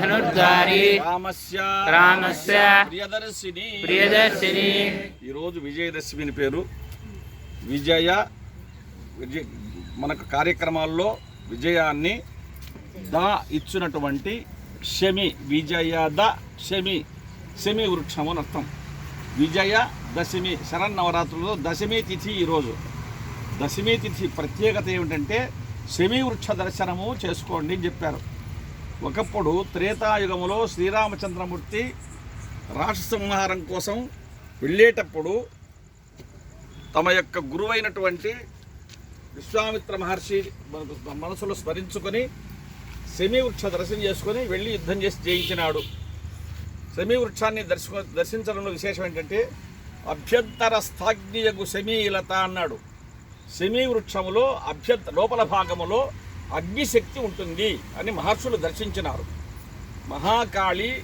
ధనుర్ధారి రామస్య రామస్య ప్రియదర్శిని. ప్రియదర్శిని. ఈరోజు విజయదశమిని పేరు. విజయ విజయ మనకు కార్యక్రమాల్లో విజయాన్ని దా ఇచ్చినటువంటి శమి విజయద శమి శమి వృక్షము అని అర్థం. విజయ దశమి శరన్నవరాత్రుల్లో దశమి తిథి ఈరోజు. దశమి తిథి ప్రత్యేకత ఏమిటంటే వృక్ష దర్శనము చేసుకోండి అని చెప్పారు. ఒకప్పుడు త్రేతాయుగములో శ్రీరామచంద్రమూర్తి రాక్షస కోసం వెళ్ళేటప్పుడు తమ యొక్క గురువైనటువంటి విశ్వామిత్ర మహర్షి మనసులో స్మరించుకొని శమీ వృక్ష దర్శనం చేసుకొని వెళ్ళి యుద్ధం చేసి జయించినాడు. శమీ వృక్షాన్ని దర్శక దర్శించడంలో విశేషం ఏంటంటే అభ్యంతర స్థాగ్నియగు శమీలత అన్నాడు. శమీ వృక్షములో అభ్యంత లోపల భాగములో అగ్నిశక్తి ఉంటుంది అని మహర్షులు దర్శించినారు. మహాకాళి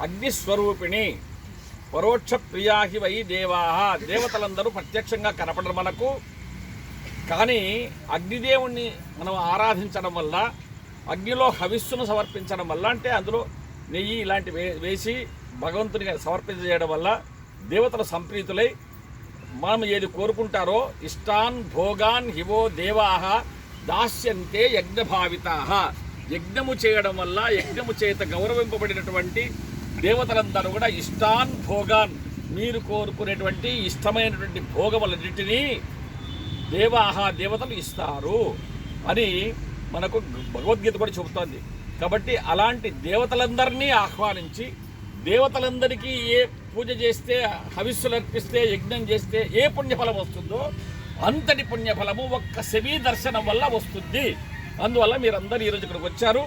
అగ్నిస్వరూపిణి పరోక్ష ప్రియాహి వై దేవాహ. దేవతలందరూ ప్రత్యక్షంగా కనపడరు మనకు. కానీ అగ్నిదేవుణ్ణి మనం ఆరాధించడం వల్ల అగ్నిలో హవిస్సును సమర్పించడం వల్ల అంటే అందులో నెయ్యి ఇలాంటి వేసి భగవంతునికి సమర్పించజేయడం వల్ల దేవతలు సంప్రీతులై మనం ఏది కోరుకుంటారో ఇష్టాన్ భోగాన్ హివో దేవాహ దాస్యంతే యజ్ఞభావితాహ యజ్ఞము చేయడం వల్ల యజ్ఞము చేత గౌరవింపబడినటువంటి దేవతలందరూ కూడా ఇష్టాన్ భోగాన్ మీరు కోరుకునేటువంటి ఇష్టమైనటువంటి భోగములన్నింటినీ దేవాహ దేవతలు ఇస్తారు. అని మనకు భగవద్గీత కూడా చెబుతోంది. కాబట్టి అలాంటి దేవతలందరినీ ఆహ్వానించి దేవతలందరికీ ఏ పూజ చేస్తే హవిస్సులు అర్పిస్తే యజ్ఞం చేస్తే ఏ పుణ్యఫలం వస్తుందో అంతటి పుణ్యఫలము ఒక్క శమీ దర్శనం వల్ల వస్తుంది. అందువల్ల మీరందరూ ఈరోజు ఇక్కడికి వచ్చారు.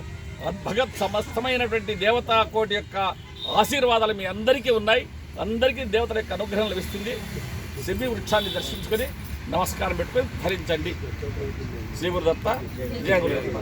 భగత్ సమస్తమైనటువంటి దేవతా కోటి యొక్క ఆశీర్వాదాలు మీ అందరికీ ఉన్నాయి. అందరికీ దేవతల యొక్క అనుగ్రహం లభిస్తుంది. శమీ వృక్షాన్ని దర్శించుకొని నమస్కారం పెట్టుకొని ధరించండి. శ్రీ గురుదత్త జయ గురుదత్త.